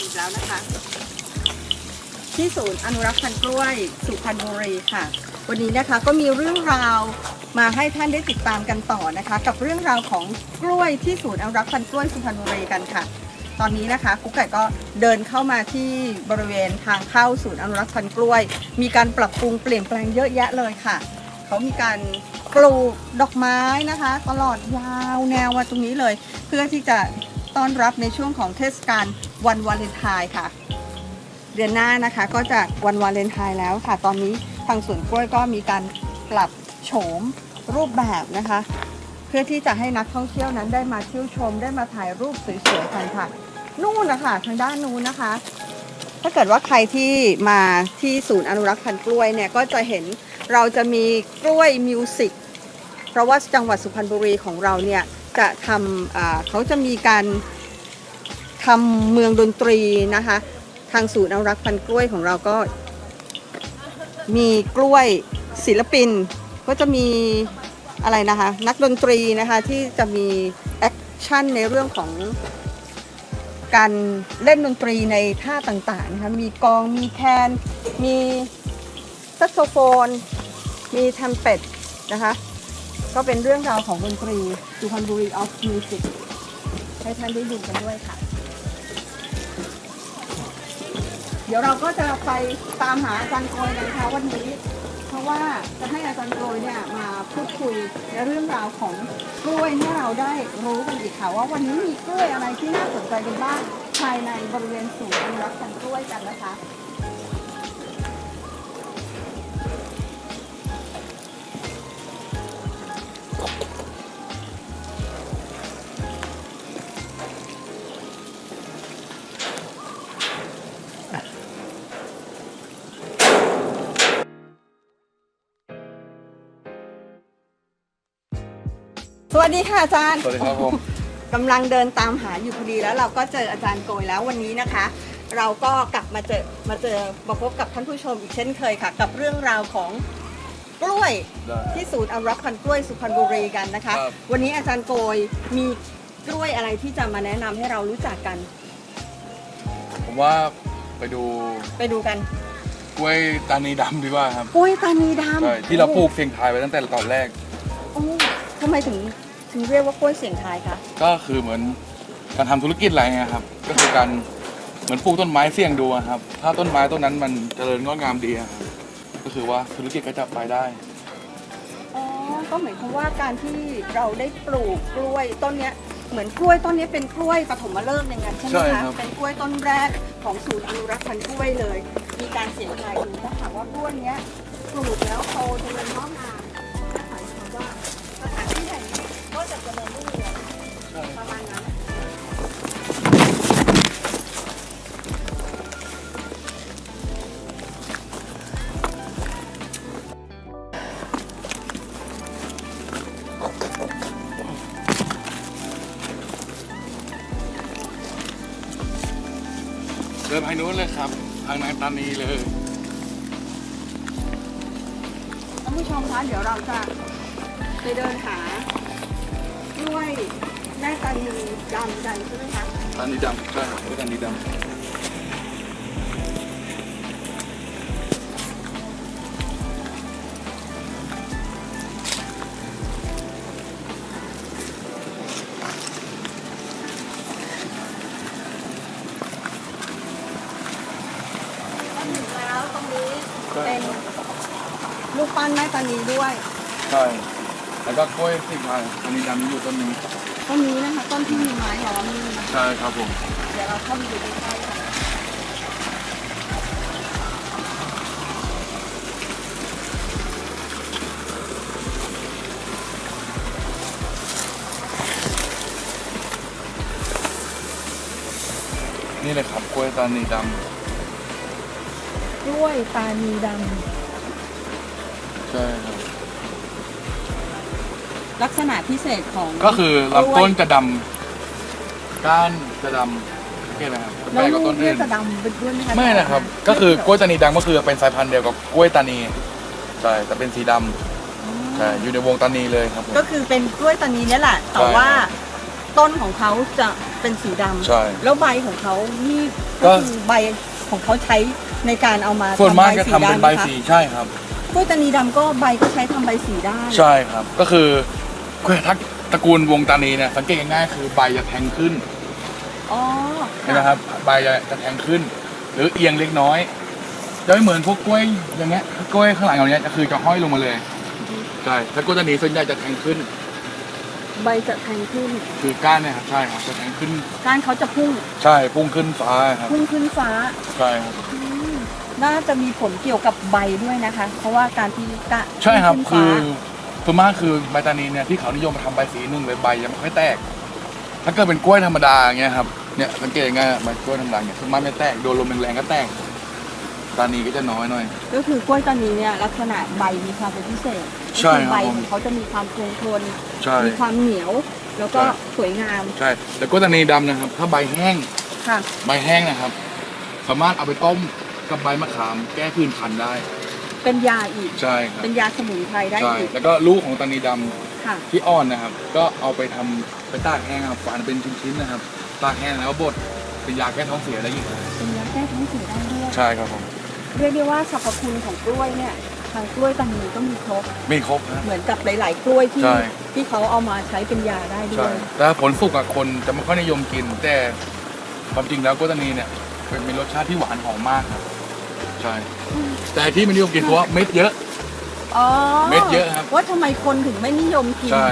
มอีกแล้วนะคะ ที่ศูนย์อนุรักษ์พันธุ์กล้วยสุพรรณบุรีค่ะ วันนี้นะคะก็มีเรื่องราวมาให้ท่านได้ติดตามกันต่อนะคะ กับเรื่องราวของกล้วยที่ศูนย์อนุรักษ์พันธุ์กล้วยสุพรรณบุรีกันค่ะ ตอนนี้นะคะกุ๊กไก่ก็เดินเข้ามาที่บริเวณทางเข้าศูนย์อนุรักษ์พันธุ์กล้วย มีการปรับปรุงเปลี่ยนแปลงเยอะแยะเลยค่ะเขามีการปลูกดอกไม้นะคะ ตลอดยาวแนวมาตรงนี้เลย เพื่อที่จะต้อนรับในช่วงของเทศกาล วันวาเลนไทน์ค่ะ เดือนหน้านะคะก็จะวันวาเลนไทน์แล้วค่ะ ตอนนี้ทางสวนกล้วยก็มีการปรับโฉมรูปแบบนะคะ เพื่อที่จะให้นักท่องเที่ยวนั้นได้มาเที่ยวชมได้มาถ่ายรูปสวยๆกันค่ะ นู่นนะคะทางด้านนู้นนะคะ ถ้าเกิดว่าใครที่มาที่ศูนย์อนุรักษ์พันธุ์กล้วยเนี่ยก็จะเห็นเราจะมีกล้วยมิวสิกเพราะว่าจังหวัดสุพรรณบุรีของเราเนี่ยจะทำเขาจะมีการ ทำเมืองดนตรีนะคะ ทางศูนย์อนุรักษ์พันธุ์กล้วยของเราก็ มีกล้วยศิลปิน ก็จะมีอะไรนะคะ นักดนตรีนะคะที่จะมีแอคชั่นในเรื่องของการเล่นดนตรีในท่าต่างๆนะคะมีกองมีแคน มีแซกโซโฟน มีแทมเป็ดนะคะ ก็เป็นเรื่องราวของดนตรีสุพรรณบุรีออฟมิวสิกให้ท่านได้ดูกันด้วยค่ะ เดี๋ยวเราก็จะไปตามหาอาจารย์โกยนนะคะวันนี้ เพราะว่าจะให้อาจารย์โกยเนี่ยมาพูดคุยในเรื่องราวของกล้วยให้เราได้รู้กันอีกค่ะว่าวันนี้มีกล้วยอะไรที่น่าสนใจกันบ้างภายในบริเวณศูนย์อนุรักษ์พันธุ์กล้วยกันนะคะ สวัสดีค่ะอาจารย์สวัสดีครับผมกำลังเดินตามหาอยู่พอดีแล้วเราก็เจออาจารย์โกยแล้ววันนี้นะคะ เราก็กลับมาเจอมาเจอมาพบกับท่านผู้ชมอีกเช่นเคยค่ะ กับเรื่องราวของกล้วยได้ ที่ศูนย์อนุรักษ์พันธุ์กล้วยสุพรรณบุรีกันนะคะ ครับ วันนี้อาจารย์โกยมีกล้วยอะไรที่จะมาแนะนำให้เรารู้จักกันผมว่าไปดูไปดูกันกล้วยตานีดำดีกว่าครับกล้วยตานีดำใช่ที่เราปลูกเสียงทายไว้ตั้งแต่ตอนแรก โอ้ ทำไมถึงถึงเรียกว่ากล้วยเสียงทายคะ ก็คือเหมือนการทำธุรกิจอะไรเงี้ยครับ ก็คือการเหมือนปลูกต้นไม้เสี่ยงดูอะครับ ถ้าต้นไม้ต้นนั้นมันเจริญงอกงามดีอะครับก็คือว่าธุรกิจก็จะไปได้ อ๋อ ก็หมายความว่าการที่เราได้ปลูกกล้วยต้นเนี้ยเหมือนกล้วยต้นนี้เป็นกล้วยปฐมฤกษ์อย่างนั้นใช่ไหมใช่คะครับ เป็นกล้วยต้นแรกของศูนย์อนุรักษ์พันธุ์กล้วยเลย มีการเสียงทายดูถ้าหากว่ากล้วยเนี้ยปลูกแล้วโตเจริญงอกงาม จะเจริญรุ่งเรืองประมาณนั้นเดินไปนู้นเลยครับ ทางนางตานีเลยท่านผู้ชมคะเดี๋ยวเราจะไปเดินหา ด้วยแม่ตานีดำกันใช่ไหมคะตานีดำใช่กล้วยตานีดำ ก็กล้วยเสียงทายตานีดำอยู่ต้นหนึงต้นนี้นะคะต้นที่มีไม้ล้อมนี่นะคะใช่ครับผมเดี๋ยวเราเข้าไปดูใกล้ๆกันนี่เลยครับกล้วยตานีดำกล้วยตานีดใช่ครับำ ลักษณะพิเศษของ ก็คือลำต้นจะดำก้านจะดำแค่นะครับแปแล้วลกกลูว่ากต้นเนี่อื่ยนจะดำเป็นด้วยไหมคะไม่นะครับ ก็คือกล้วยตานีดำก็คือเป็นสายพันธุ์เดียวกับกล้วยตานีใช่แต่เป็นสีดำใช่อยู่ในวงตานีเลยครับผม ก็คือเป็นกล้วยตานีเนี่ยแหละ แต่ใช่ว่าต้นของเขาจะเป็นสีดำใช่แล้วใบของเขานี่ก็ ก็คือใบของเขาใช้ในการเอามาส่วนมากจะสีทำเป็นใบดำะคะสีใช่ครับ กล้วยตานีดำก็ใบก็ใช้ทำใบสีได้ ใช่ครับ ก็คือ ถ้าตระกูลวงตานีเนี่ยสังเกตง่ายๆคือใบจะแทงขึ้นอ๋อเห็นไหมครับใบจะจะแทงขึ้น หรือเอียงเล็กน้อยจะไม่เหมือนพวกกล้วยอย่างเงี้ยกล้วยข้างหลังอย่างเงี้ยจะคือจะห้อยลงมาเลยใช่ถ้ากล้วยตานีส่วนใหญ่จะแทงขึ้น ใบจะแทงขึ้น คือก้านเนี่ยครับใช่ครับจะแทงขึ้น ก้านเขาจะพุ่ง ใช่พุ่งขึ้นฟ้าครับพุ่งขึ้นฟ้าใช่ครับอืมน่าจะมีผลเกี่ยวกับใบด้วยนะคะ เพราะว่าการที่กะใช่ครับพุ่งคืขึ้อน ส่วนมากคือใบตานีเนี่ยที่เขานิยมมาทำใบสีหนึ่งเลยใบยังไม่ค่อยแตก ถ้าเกิดเป็นกล้วยธรรมดาอย่างเงี้ยครับเนี่ยสังเกตง่ายๆใบกล้วยธรรมดาเนี่ยส่วนมากไม่แตกโดนลมแรงๆก็แตกตานีก็จะน้อยหน่อยฟ้าก็คือกล้วยตานีเนี่ยลักษณะใบมีความเป็นพิเศษใช่ก็คือครับใบผมของเขาจะมีความคงทน ใช่มีความเหนียว แล้วก็ใช่ สวยงามใช่แต่กล้วยตานีดำนะครับ ถ้าใบแห้ง ค่ะ ใบแห้งนะครับ สามารถเอาไปต้มกับใบมะขามแก้พื้นคันได้ เป็นยาอีก ใช่ครับเป็นยาสมุนไพรได้ใช่อีกแล้วก็ลูกของตานีดำค่ะ ที่อ่อนนะครับ ก็เอาไปทำไปตากแห้งครับฝานเป็นชิ้นๆนะครับตากแห้งแล้วบดเป็นยาแก้ท้องเสียได้อีกเป็นยาแก้ท้องเสียได้ด้วย ใช่ครับผมเรียกได้ว่าสรรพคุณของกล้วยเนี่ย ทางกล้วยตานีก็มีครบ มีครบนะ เหมือนกับหลาย ๆ กล้วยที่ใช่ ที่เขาเอามาใช้เป็นยาได้ด้ใช่วยแต่ผลสุกอะคนจะไม่ค่อยนิยมกิน แต่ความจริงแล้วกล้วยตานีเนี่ยเป็นมีรสชาติที่หวานหอมมากครับ ใช่ แต่ที่ไม่นิยมกินเพราะว่าเม็ดเยอะ อ๋อเม็ดเยอะครับ ว่าทำไมคนถึงไม่นิยมกิน ใช่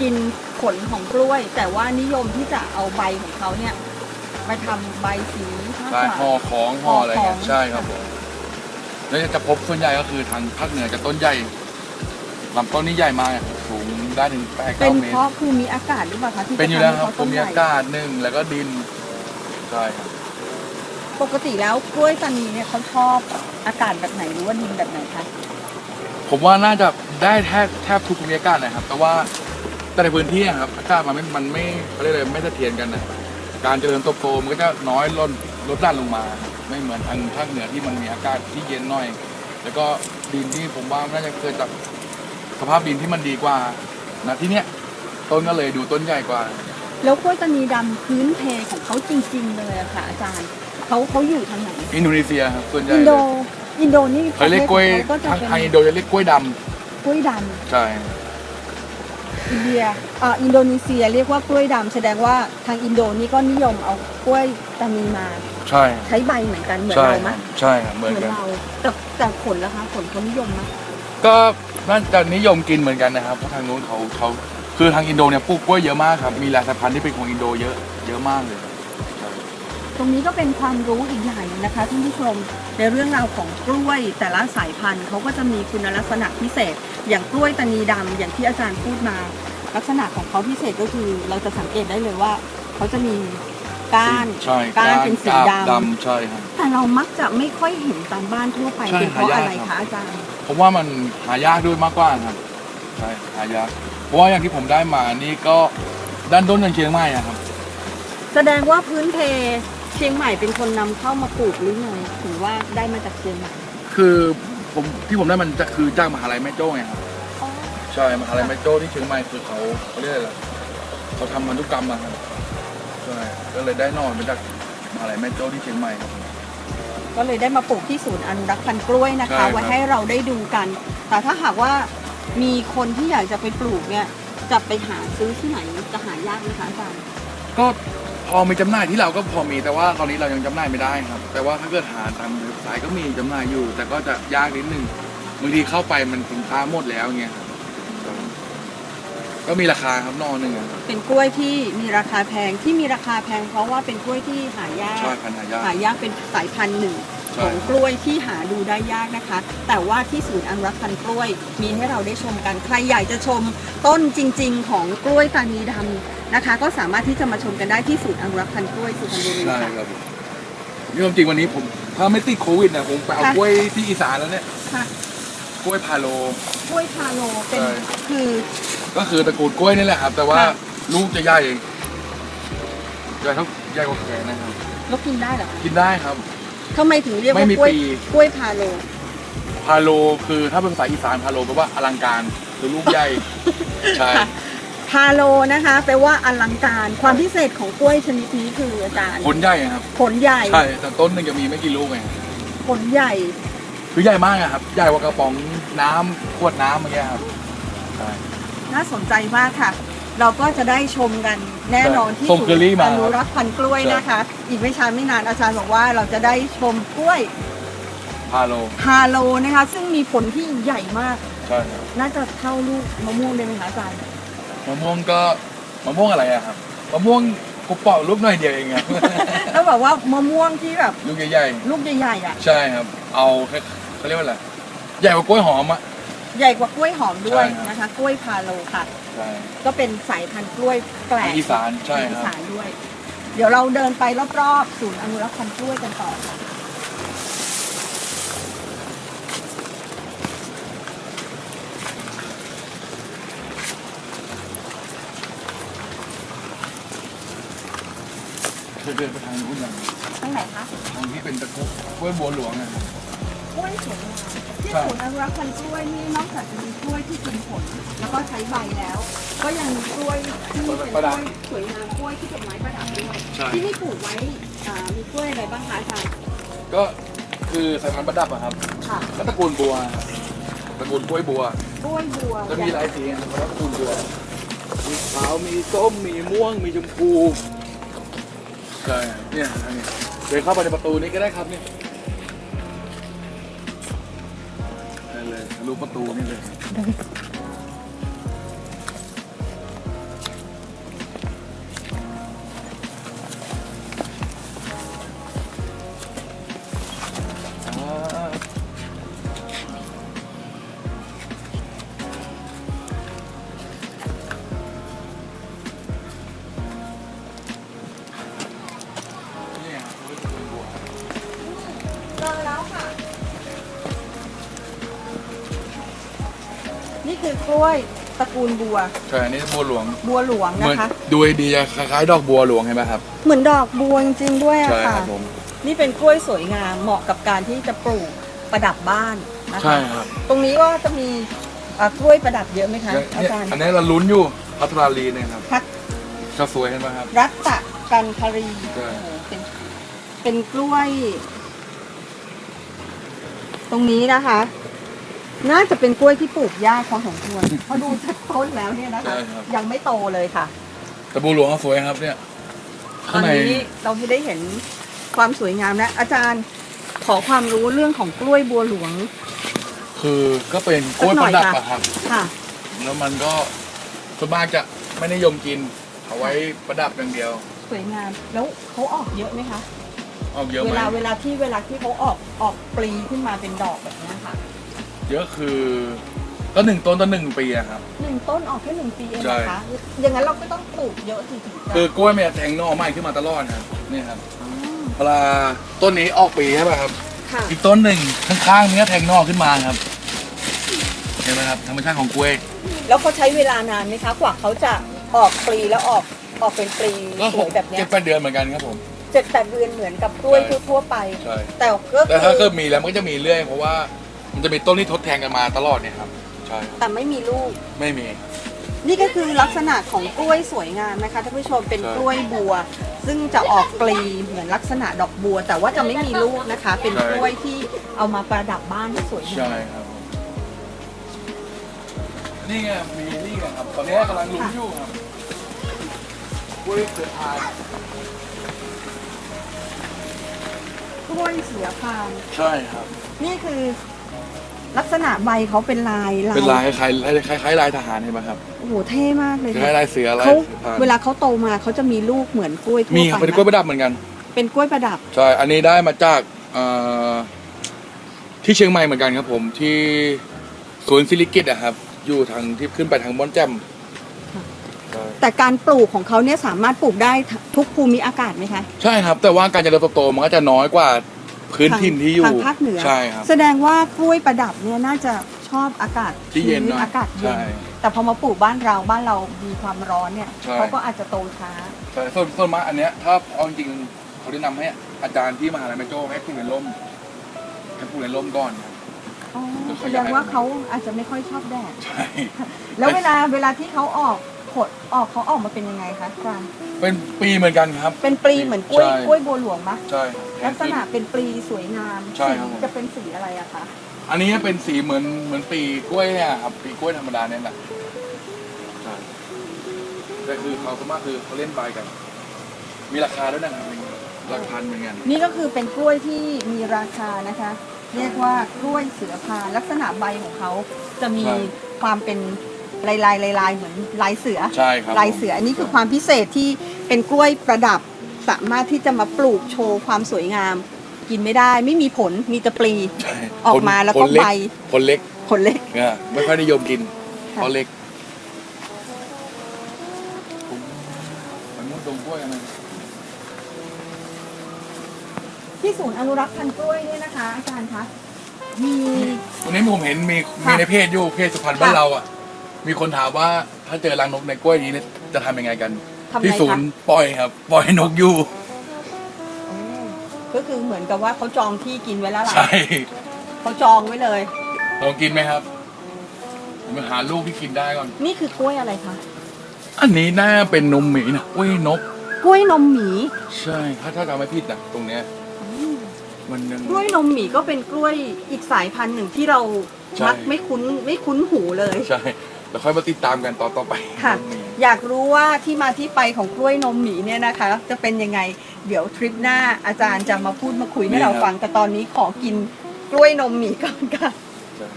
กินผลของกล้วย แต่ว่านิยมที่จะเอาใบของเขาเนี่ยมาทำใบสีมากใช่กว่า ห่อของห่ออะไรเงี้ยห่อของใช่ครับผมแล้วจะพบส่วนใหญ่ก็คือทางภาคเหนือจะต้นใหญ่ลำต้นนี้ใหญ่มากสูงได้ถึงแปดเป็เก้านเมตเพรราะภูมิอากาศหรือเปล่าคะที่เป็นอยู่แล้วจะคทำรับให้ภูเขาต้นมิใหญ่อากาศหนึ่งแล้วก็ดินใช่ครับ ปกติแล้วกล้วยตานีเนี่ยเขาชอบอากาศแบบไหนหรือว่าดินแบบไหนคะผมว่าน่าจะได้แทบแทบทุกภูมิอากาศนะครับ แต่ว่าแต่ในพื้นที่อะครับอากาศมันไม่มันไม่เขาเรียกอะไรไม่เสถียรกันนะการเจริญเติบโตมันก็จะน้อยลดลดด้านลงมา ไม่เหมือนทางภาคเหนือที่มันมีอากาศที่เย็นหน่อย แล้วก็ดินที่ผมว่าน่าจะเกิดจากสภาพดินที่มันดีกว่านะที่เนี้ยต้นก็เลยดูต้นใหญ่กว่า แล้วกล้วยตานีดำพื้นเพของเขาจริง ๆ เลยอะค่ะอาจารย์ เขาเขาอยู่ทางไหนอินโดนีเซียครับส่วนใหญ่อินโดอินโดนี่เขาเรียกกล้วยประเทศของเขาก็จะทางเป็นทางอินโดจะเรียกกล้วยดำกล้วยดใช่ำอินเดียอ่าอินโดนีเซียเรียกว่ากล้วยดำแสดงว่าทางอินโดนี่ก็นิยมเอากล้วยตานีมา ใช่ใช้ใบเหมือนกันเหมือนใช่เราคไหมรับใช่ครับเหมือนกัน เราแต่แต่ผลนะคะผลเขานิยมไหมก็น่าจะนิยมกินเหมือนกันนะครับเพราะทางนู้นเขาเขาคือทางอินโดเนี่ยปลูกกล้วยเยอะมากครับมีหลายสายพันธุ์ที่เป็นของอินโดเยอะเยอะมากเลยใช่ ตรงนี้ก็เป็นความรู้อีกอย่างหนึ่งนะคะท่านผู้ชมในเรื่องราวของกล้วยแต่ละสายพันธุ์เขาก็จะมีคุณลักษณะพิเศษ อย่างกล้วยตานีดำอย่างที่อาจารย์พูดมา ลักษณะของเขาพิเศษก็คือเราจะสังเกตได้เลยว่า เขาจะมีก้านใช่ก้านเป็นสีกาบดำ ดำใช่ครับ แต่เรามักจะไม่ค่อยเห็นตามบ้านทั่วไปใช่เป็นเพราะหายากอะไรครัคะบ อาจารย์ ผมว่ามันหายากด้วยมากกว่าครับใช่หายากเพราะว่าอย่างที่ผมได้มานี่ก็ด้านต้นยังเชียงใหม่อะครับ แสดงว่าพื้นเพ เชียงใหม่เป็นคนนำเข้ามาปลูกหรือไงถือว่าได้มาจากเชียงใหม่คือผมที่ผมได้มันจะคือจากมหาลัยแม่โจ้ไงครับใช่มหาลัยแม่โจ้ที่เชียงใหม่คือเขาเขาเรียกอะไรล่ะเขาทำพันธุกรรมมาครับใช่ก็เลยได้นอนมาจากมหาลัยแม่โจ้ที่เชียงใหม่ครับ ก็เลยได้มาปลูกที่ศูนย์อนุรักษ์พันธุ์กล้วยนะใช่ครัคะ บ ไว้ให้เราได้ดูกัน แต่ถ้าหากว่ามีคนที่อยากจะไปปลูกเนี่ยจะไปหาซื้อที่ไหนจะหายากไหมคะอาจารย์ก็ พอมีจำหน่ายที่เราก็พอมีแต่ว่าตอนนี้เรายังจำหน่ายไม่ได้ครับ แต่ว่าถ้าเกิดหาตามเว็บไซต์ก็มีจำหน่ายอยู่ แต่ก็จะยากนิดนึงบางทีเข้าไปมันสินค้าหมดแล้วเงี้ยครับก็มีราคาครับนอหนึ่งอะครับเป็นกล้วยที่มีราคาแพงที่มีราคาแพง เพราะว่าเป็นกล้วยที่หายาก ใช่พันธุ์หายาก หายากเป็นสายพันธุ์หนึ่งใช่ ของกล้วยที่หาดูได้ยากนะคะ แต่ว่าที่ศูนย์อนุรักษ์พันธุ์กล้วยมีให้เราได้ชมกัน ใครอยากจะชมต้นจริง ๆ ของกล้วยตานีดำ นะคะ ก็สามารถที่จะมาชมกันได้ที่ศูนย์อนุรักษ์พันธุ์กล้วยสุพรรณบุรีใช่ค่ะ ครับนี่ความจริงวันนี้ผมถ้าไม่ติดโควิดนะผมไปเอาค่ะ กล้วยที่อีสานแล้วเนี่ยค่ะกล้วยพาโล กล้วยพาโลเป็นใช่ คือ ก็คือตระกูลกล้วยนี่แหละครับ แต่ว่าค่ะ ลูกจะใหญ่ใหญ่เท่าใหญ่กว่าแขนนะครับแล้วกินได้เหรอคะกินได้ครับ ทำไมถึงเรียกไม่ว่ามีกล้วยปี กล้วยพาโล พาโลคือถ้าเป็นภาษาอีสานพาโลแปลว่าอลังการคือลูกใหญ่ ใช่ค่ะ พาโลนะคะแปลว่าอลังการความพิเศษของกล้วยชนิดนี้คืออาจารย์ผลใหญ่ครับผลใหญ่ใช่แต่ต้นหนึงจะมีไม่กี่ลูกเองผลใหญ่ คือใหญ่มากอะครับ ใหญ่กว่ากระป๋องน้ำขวดน้ำเมื่อกี้ครับใช่ น่าสนใจมากค่ะ เราก็จะได้ชมกันแน่นอนที่ส่งเคอรี่มาอนุรักษ์พันธุ์กล้วยใช่ นะคะ อีกไม่ช้าไม่นานอาจารย์บอกว่าเราจะได้ชมกล้วยพาโลฮาโลนะคะ ซึ่งมีผลที่ใหญ่มาก ใช่ครับน่าจะเท่าลูกมะม่วงได้ไหมคะอาจารย์ มะม่วงก็มะม่วงอะไรอะครับมะม่วงกระเป๋าลูกหน่อยเดียวเองครับต้องบอกว่ามะม่วงที่แบบลูกใหญ่ลูกใหญ่ๆอะ ๆใช่ครับ เอาแค่เขาเรียกว่าอะไรใหญ่กว่ากล้วยหอมอะ ใหญ่กว่ากล้วยหอมด้วยใช่ครับ นะคะ กล้วยพาโลค่ะ ใช่ก็เป็นสายพันธุ์กล้วยแปลกอีสานใช่อีครับ สานด้วย เดี๋ยวเราเดินไปรอบๆ ศูนย์อนุรักษ์พันธุ์กล้วยกันต่อค่ะ เคยเดินไปทางนู้นยังทางไหนคะทางที่เป็นตะกุกล้วยบัวหลวงอะกล้วยสวยงามที่ใช่ศูนย์อนุรักษ์พันธุ์กล้วยนี่นอกจากจะมีกล้วยที่กินผล แล้วก็ใช้ใบแล้ว ก็ยังมีกล้วยที่เป็นกล้วยสวยงามกล้วยที่เป็นไม้ประดับด้วยใช่ที่นี่ปลูกไว้อ่ามีกล้วยอะไรบ้างคะอาจารย์ก็คือสายพันธุ์ประดับอะครับค่ะก็ตระกูลบัวตระกูลกล้วยบัวกล้วยบัวจะมีหลายสีนะครับตระกูลบัวมีขาวมีส้มมีม่วงมีชมพู ใช่เนี่ยอันนี้เดินเข้าไปในประตูนี้ก็ได้ครับเนี่ยได้เลยทะลุประตูนี่เลย เจอแล้วค่ะ นี่คือกล้วยตระกูลบัว ใช่อันนี้บัวหลวงบัวหลวงเหมือนะคะ ดูดีๆจะคล้ายๆ ดอกบัวหลวงเห็นไหมครับ เหมือนดอกบัวจริงๆด้วยอะใช่คค่ะรับผม นี่เป็นกล้วยสวยงามเหมาะกับการที่จะปลูกประดับบ้านนะใช่คะ ครับตรงนี้ก็จะมีอ่ากล้วยประดับเยอะไหมคะเนี่ยอาจารย์อันนี้เราลุ้นอยู่พัทราลีเนี่ยครับพัดก็สวยเห็นไหมครับ รัตตะกันทรีใช่ โอ้โหเป็นเป็นกล้วย ตรงนี้นะคะ น่าจะเป็นกล้วยที่ปลูกยากพอสมควรเพราะดูจากต้นแล้วเนี่ยนะคะ ใช่ครับ ยังไม่โตเลยค่ะแต่บัวหลวงก็สวยครับเนี่ยตอข้างนในนี้เราได้เห็นความสวยงามแล้วอาจารย์ขอความรู้เรื่องของกล้วยบัวหลวง คือก็เป็นกล้วยประดับอะครับ ค่ะ แล้วมันก็ส่วนมากจะไม่นิยมกิน เอาไว้ประดับอย่างเดียว สวยงาม แล้วเขาออกเยอะไหมคะ เอาเยอะเวไหมลาเวลาที่เวลาที่เขาออกออกปลีขึ้นมาเป็นดอกแบบนี้ค่ะเยอะคือก็หนึ่งต้นต่อหนึ่งปีอะครับ หนึ่งต้นออกแค่หนึ่งปีเองใช่นะคะ อย่างนั้นเราก็ต้องปลูกเยอะจริงๆคือกล้วยมันจะแทงหน่อใหม่ขึ้นมาตลอดครับนี่ครับอ๋อเวลาต้นนี้ออกปีใช่ป่ะครับ ค่ะอีกต้นหนึ่งข้างๆนี้แทงหน่อขึ้นมาครับเห็นไหมครับธรรมชาติของกล้วย แล้วเขาใช้เวลานานไหมคะกว่าเขาจะออกปลีแล้วออกออกเป็นปลีก็สวยแบบเนี้เจ็ยดแปดเดือนเหมือนกันครับผม เจ็ดแปดเดือนเหมือนกับกล้วยใช่ ทั่วๆไป ใช่ แต่ก็แต่ถ้าคืเกิอดมีแล้วมันก็จะมีเรื่อย เพราะว่ามันจะมีต้นที่ทดแทนกันมาตลอดเนี่ยครับใช่ครับแต่ไม่มีลูก ไม่มี นี่ก็คือลักษณะของกล้วยสวยงามนะคะท่านผู้ชมเป็นใช่ กล้วยบัว ซึ่งจะออกปลีเหมือนลักษณะดอกบัว แต่ว่าจะไม่มีลูกนะคะ เป็นกล้วยที่เอามาประดับบ้านที่สวยงาใช่มครับผมนี่ไงมีนี่ไงครับตอนนี้กำลังลุ้นอยู่ครับกล้วยเสือพาย กล้วยเสือพานใช่ครับ นี่คือลักษณะใบเขาเป็นลายเป็นลายคล้ายๆคล้ายๆคล้ายๆลายทหารเห็นไหมครับโอ้โหเท่มากเลยคล้ายๆลายเสือลายเขาเสือพานเวลาเขาโตมาเขาจะมีลูกเหมือนกล้วยทั่วมีไปครับเป็นกล้วยประดับเหมือนกัน เป็นกล้วยประดับใช่อันนี้ได้มาจากเอ่อที่เชียงใหม่เหมือนกันครับผมที่สวนซิลิกิตอะครับ อยู่ทางที่ขึ้นไปทางม่อนแจ่มค่ะใช่ แต่การปลูกของเขาเนี่ยสามารถปลูกได้ทุกภูมิอากาศไหมคะใช่ครับ แต่ว่าการเจริญเติบโตมันก็จะน้อยกว่าพื้นถิ่นที่อยู่ทางภาคเหนือใช่ครับ แสดงว่ากล้วยประดับเนี่ยน่าจะชอบอากาศที่เย็นหน่อยอากาศเย็นใช่แต่พอมาปลูกบ้านเราบ้านเรามีความร้อนเนี่ยใช่เขาก็อาจจะโตช้าใช่ส่วนส่วนมากอันเนี้ยถ้าเอาจริงๆเขาแนะนำให้อาจารย์ที่มหาลัยแม่โจ้ให้ปลูกในร่มให้ปลูกในร่มก่อนครับอ๋อเดี๋ยวแสเขาดอยากงให้ว่าเขาอาจจะไม่ค่อยชอบแดดใช่แล้วเวลาเวลาที่เขาออก ผลออกเขาออกมาเป็นยังไงคะอาจารย์เป็นปีเหมือนกันครับ เป็นปลีเหมือนกล้วยใช่ กล้วยบัวหลวงมะใช่ลักษณะเป็นปลีสวยงามใช่ครับสีจะเป็นสีอะไรอะคะอันนี้เป็นสีเหมือนเหมือนปีกล้วยเนี่ยครับปีกล้วยธรรมดาเนี่ยแหละใช่แต่คือเขาสามารถคือเขาเล่นใบกัน มีราคาด้วยนะครับหลักพันเหมือนกันนี่ก็คือเป็นกล้วยที่มีราคานะคะ เรียกว่ากล้วยเสือพานลักษณะใบของเขาจะมีใช่ความเป็น ลายลายลายลายๆเหมือนลายเสือใช่ครับลายเสืออันนี้คือความพิเศษที่เป็นกล้วยประดับสามารถที่จะมาปลูกโชว์ความสวยงาม กินไม่ได้ไม่มีผลมีแต่ปลีใช่ออกมาแล้วก็คนเล็ใบคนเล็กผลเล็กเนี่ยไม่ค่อยนิยมกินค่ะเพราะเล็กผมมันมุดดงกล้วยกันเลยที่ศูนย์อนุรักษ์พันธุ์กล้วยเนี่ยนะคะอาจารย์คะมีวันนี้ผมเห็นมีค่ะมีในเพจอยู่เพจสุพรรณค่ะบ้านเราอะ มีคนถามว่าถ้าเจอรังนกในกล้วยนี้เนี่ยจะทำยังไงกันทำไงที่ศูคะนย์ปล่อยครับ ปล่อยให้นกอยู่อ๋อก็คือเหมือนกับว่าเขาจองที่กินไว้แล้วล่ะใช่เขาจองไว้เลย ลองกินไหมครับผมไปหาลูกที่กินได้ก่อน นี่คือกล้วยอะไรคะอันนี้น่าเป็นนมหมีนะกล้วยนก กล้วยนมหมีใช่ถ้าถ้าจำไม่ผิดนะตรงเนี้ยมันยัง กล้วยนมหมีก็เป็นกล้วยอีกสายพันธุ์หนึ่งที่เราใช่ มักไม่คุ้นไม่คุ้นหูเลย ใช่ แล้วค่อยมาติดตามกันตอนต่อไปค่ะนมหมีอยากรู้ว่าที่มาที่ไปของกล้วยนมหมีเนี่ยนะคะ จะเป็นยังไง เดี๋ยวทริปหน้าอาจารย์จะมาพูดมาคุยให้เราฟัง แต่ตอนนี้ขอกินกล้วยนมหมีก่อนค่ะใช่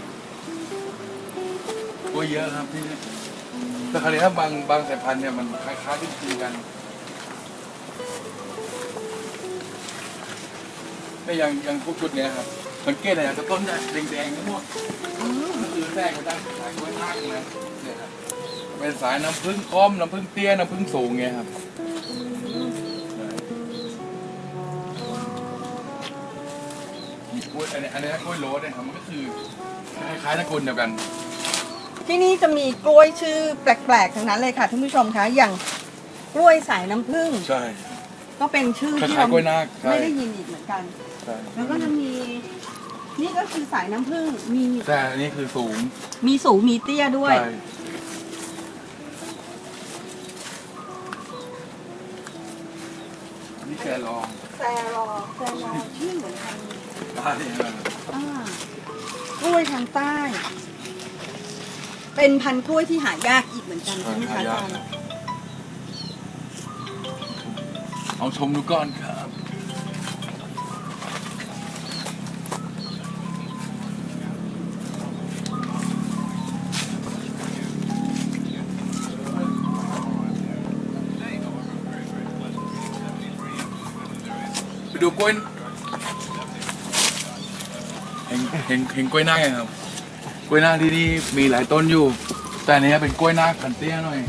กล้วยเยอะครับที่นี่แต่คราวนี้ถ้าบางบางสายพันธุ์เนี่ยมันคล้ายๆที่คือกันไม่ยังยังพวกชุดเนี้ยครับสังเกตอะไรจะต้นจะแดงๆทั้งหมด ก็คือแทรกมาตั้งสายกล้วยทากเลยเนี่ยครับเป็นสายน้ำผึ้งค้อมน้ำผึ้งเตี้ยน้ำผึ้งสูงเงี้ยครับใช่มีกล้วยอันนี้อันนี้กล้วยโรสเนี่ยครับมันก็คือคล้ายๆตระกูลเดียวกัน ที่นี่จะมีกล้วยชื่อแปลกๆทั้งนั้นเลยค่ะท่านผู้ชมคะอย่างกล้วยสายน้ำผึ้งใช่ ก็เป็นชื่อคที่ล้ายเราๆกล้วยนาคใช่ไม่ได้ยินอีกเหมือนกัน ใช่ แล้วก็จะมี นี่ก็คือสายน้ำผึ้งมีแต่อันนี้คือสูงมีสูงมีเตี้ยด้วย ใช่นี่แกลองแซรอแซรอที่เหมือนกันได้เลยอ่ากล้วยทางใต้ เป็นพันธุ์กล้วยที่หายากอีกเหมือนกันใช่ไหมคะอาจารย์เอาชมดูก่อนครั ห็นเห็นเห็นกล้วยนาคยังครับ กล้วยนาคที่นี่มีหลายต้นอยู่ แต่อันนี้เป็นกล้วยนาคพันเตี้ยหน่อย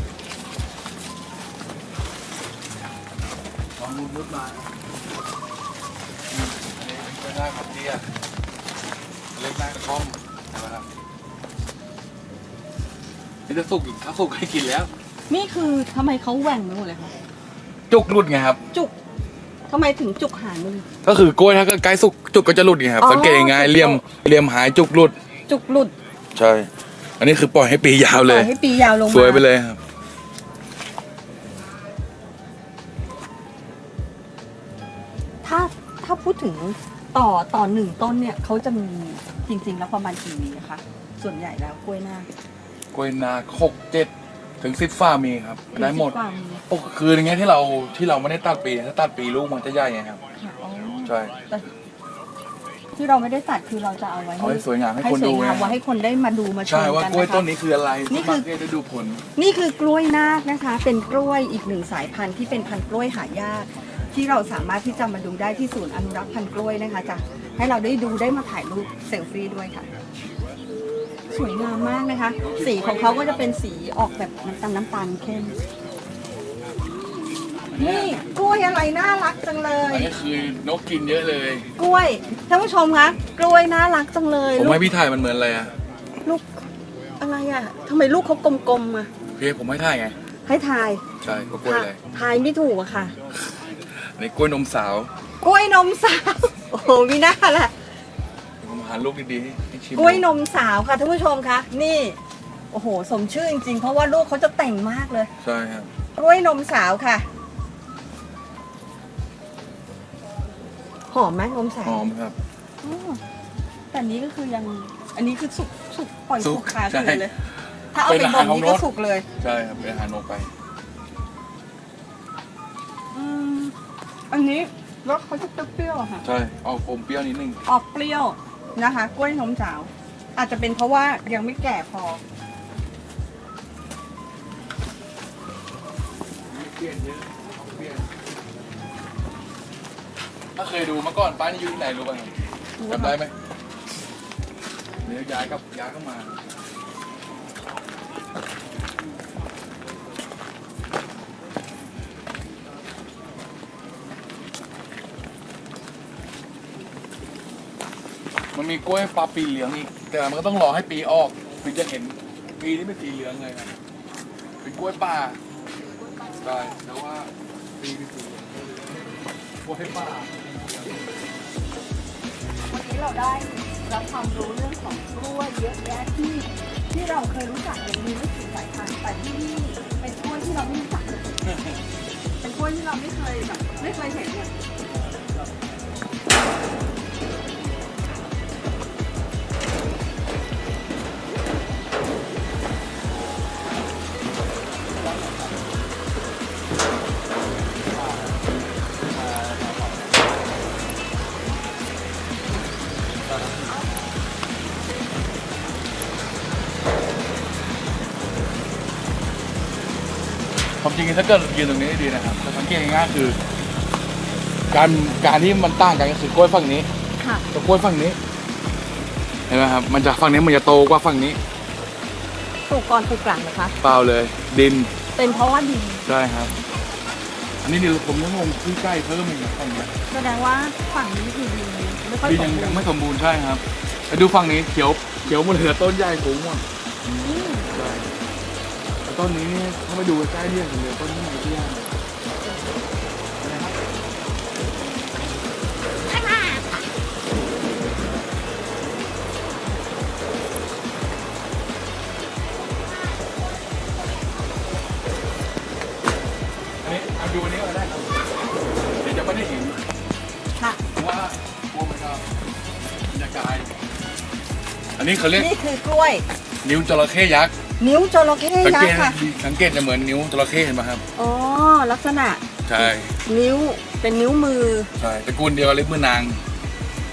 ลองรุดรุดมาอืมอันนี้เป็นกล้วยนาคพันเตี้ยเล็กนากระท่อมใช่ไหมครับนี่จะสุกอีกถ้าสุกให้กินแล้ว นี่คือทำไมเขาแหว่งไปหมดเลยคะจุกหลุดไงครับ จุก ทำไมถึงจุกหางมือ ก็คือกล้วยถ้าเกิดใกล้สุกจุกก็จะหลุดไงครับอ๋อสังเกตง่ายจุกหลุดๆเหลี่ยมเหลี่ยมหายจุกหลุด จุกหลุดใช่ อันนี้คือปล่อยให้ปียาวเลปล่ยอยให้ปียาวลงมาสวยไปเลยครับ ถ้าถ้าพูดถึงต่อต่อหนึ่งต้นเนี่ยเขาจะมีจริง ๆ แล้วประมาณกี่หวีอะคะส่วนใหญ่แล้วกล้วยหน้ากล้วยนาคหกเจ็ด ถึงสิบฝ้ามีครับ ได้หมดสิบกว่ามีโอ้คืออย่างเงี้ยที่เราที่เราไม่ได้ตัดปีถ้าตัดปีลูกมันจะใหญ่ไงครับค่ะอ๋อใช่แต่ที่เราไม่ได้ตัดคือเราจะเอาไว้เอาให้สวยงามให้ให้คนสวดูยไงงามไว้ให้คนได้มาดูมาชมใช่ว่ากันกล้วยนะคะต้นนี้คืออะไรนี่คือมักจะดูผล นี่คือกล้วยนาคนะคะ เป็นกล้วยอีกหนึ่งสายพันธุ์ที่เป็นพันธุ์กล้วยหายาก ที่เราสามารถที่จะมาดูได้ที่ศูนย์อนุรักษ์พันธุ์กล้วยนะคะจะให้เราได้ดูได้มาถ่ายรูปเซลฟี่ด้วยค่ะ สวยงามมากนะคะ สีของเขาก็จะเป็นสีออกแบบน้ำตาลน้ำตาลเข้ม นี่กล้วยอะไรน่ารักจังเลย อันนี้คือนกกินเยอะเลย กล้วยท่านผู้ชมคะกล้วยน่ารักจังเลยผมลูกให้พี่ถ่ายมันเหมือนอะไรอะลูกอะไรอะทำไมลูกเขากลมๆอะพี่ผมให้ถ่ายไง ให้ทายใช่ก็กล้วยอะไรทายไม่ถูกอะค่ะ อันนี้กล้วยนมสาว กล้วยนมสาว โอ้โหมีหน้าละเดี๋ยวผม หาลูกดีๆให้ให้ชิมกล้วยนมสาวค่ะท่านผู้ชมคะนี่ โอ้โห สมชื่อจริงๆ เพราะว่าลูกเขาจะแต่งมากเลย ใช่ครับกล้วยนมสาวค่ะ หอมไหมนมสาหวอมครับออแต่อันนี้ก็คือยัง อันนี้คือสุกสุกปล่อยสุสุกกคาใช่เลยเลย ถ้าเอาเป็ไปนบ่อามหารของนี้ก็รสสุกเลย ใช่ครับเป็นอาหารนกไป อืมอันนี้รสเขาจะเปรี้ยวๆอะค่ะ ใช่ออกอมเปรี้ยวนิดนึง ออกเปรี้ยว นะคะ กล้วยนมสาว อาจจะเป็นเพราะว่ายังไม่แก่พอ เปรี้ยวเยอะเปรี้ยวถ้าเคยดูเมื่อก่อนป้านี่อยู่ที่ไหนรู้ป่ะครับจำได้ไหมเดี๋ยวย้ายกับย้ายเข้ามา มันมีกล้วยปลาปีเหลืองอีก แต่มันก็ต้องรอให้ปีออกถึงจะเห็นปีที่เป็นสีเหลืองเลยครับเป็นกล้วยป่าใช่แต่ว่าปีเป็นสีเหลืองกล้วยป่าวันนี้เราได้รับความรู้เรื่องของกล้วยเยอะแยะที่ที่เราเคยรู้จักอย่างมีไม่กี่สายพันธุ์แต่ที่นี่เป็นกล้วยที่เราไม่รู้จักเลยเป็นกล้วยที่เราไม่เคยแบบไม่เคยเห็นเนี่ย จริงถ้าเกิดยืนตรงนี้ได้ดีนะครับจะสังเกตง่ายๆคือ การการที่มันต่างกันก็คือกล้วยฝั่งนี้ค่ะกับกล้วยฝั่งนี้เห็นไหมครับมันจะฝั่งนี้มันจะโตกว่าฝั่งนี้ปลูกก่อนปลูกหลังนะคะ เปล่าเลย ดินเป็นเพราะว่าดินใช่ครับ อันนี้เดี๋ยวผมต้องลงที่ใกล้เพิ่มอีกนะฝั่งเนี้ยแสดงว่าฝั่งนี้คือดินไม่ค่อยดินสยัมงบูยังรณ์ไม่สมบูรณ์ใช่ครับไปดูฝั่งนี้เขียวเขียวหมดเหลือต้นใหญ่สูงหมด อืมใช่แต่ต้นนี้นี่ถ้าไปดูใกล้ๆเนี่ยเหลือต้นนี้ที่ยากอันนี้เอาดูอันนี้ก็ได้ครับเดี๋ยวจะไม่ได้เห็นค่ะ เพราะว่ากลัวมันจะมันจะกลาย อันนี้เขาเรียกนี่คือกล้วย นิ้วจระเข้ยักษ์ นิ้วจระเข้สังยัเกกตษ์ค่ะ สังเกตจะเหมือนนิ้วจระเข้เห็นไหมครับ อ๋อ ลักษณะใช่ นิ้วเป็นนิ้วมือ ใช่ตระกูลเดียวกับเล็บมือนาง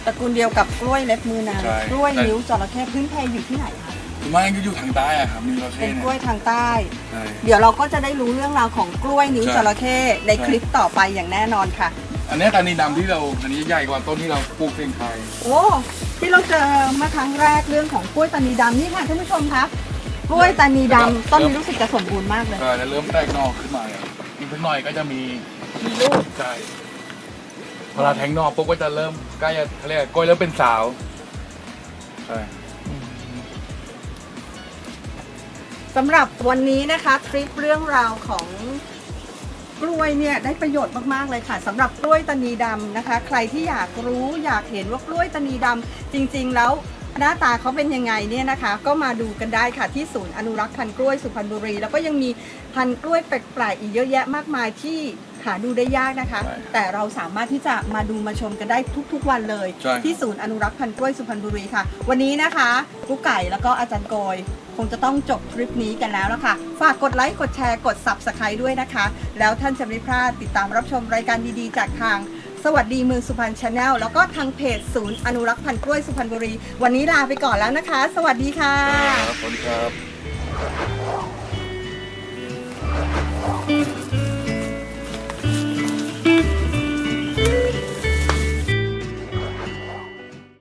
ตระกูลเดียวกับกล้วยเล็บมือนางใช่ กล้วยใช่นิ้วจระเข้พื้นเพอยู่ที่ไหนคะคือไม่ก็อยู่ทางใต้อะครับนิ้วจระเข้เป็นเนี่กล้วยยทางใต้ ใช่ เดี๋ยวเราก็จะได้รู้เรื่องราวของกล้วยนิ้วใช่ จระเข้ในใช่คลิปต่อไปอย่างแน่นอนค่ะ อันนี้ตานีดำที่เราอันนี้ใหญ่กว่าต้นที่เราปลูกเองไทยโอ้ที่เราเจอเมื่อครั้งแรกเรื่องของกล้วยตานีดำนี่ค่ะท่านผู้ชมคะ กล้วยตานีดำต้นนี้รู้สึกจะสมบูรณ์มากเลยใช่แล้วเริ่มแตกหนอกขึ้นมาเนี่ยอีกสักหน่อยก็จะมีมีลูกใช่เวลาแทงหนอกปุ๊บก็จะเริ่มใกล้จะเขาเรียกกล้วยเริ่มเป็นสาวใช่สำหรับวันนี้นะคะทริปเรื่องราวของกล้วยเนี่ยได้ประโยชน์มากๆเลยค่ะสำหรับกล้วยตานีดำนะคะ ใครที่อยากรู้อยากเห็นว่ากล้วยตานีดำจริง ๆ แล้ว หน้าตาเขาเป็นยังไงเนี่ยนะคะ ก็มาดูกันได้ค่ะที่ศูนย์อนุรักษ์พันธุ์กล้วยสุพรรณบุรี แล้วก็ยังมีพันธุ์กล้วยแปลกๆอีกเยอะแยะมากมายที่หาดูได้ยากนะคะใช่แต่เราสามารถที่จะมาดูมาชมกันได้ทุก ๆ วันเลย ใช่ ที่ศูนย์อนุรักษ์พันธุ์กล้วยสุพรรณบุรีค่ะ วันนี้นะคะกุ๊กไก่แล้วก็อาจารย์โกย คงจะต้องจบทริปนี้กันแล้วละค่ะ ฝากกดไลค์กดแชร์กด Subscribe ด้วยนะคะ แล้วท่านจะไม่พลาดติดตามรับชมรายการดีๆ จากทาง สวัสดีเมืองสุพรรณชาแนลแล้วก็ทางเพจศูนย์อนุรักษ์พันธุ์กล้วยสุพรรณบุรี วันนี้ลาไปก่อนแล้วนะคะ สวัสดีค่ะ ครับสวัสดีครับ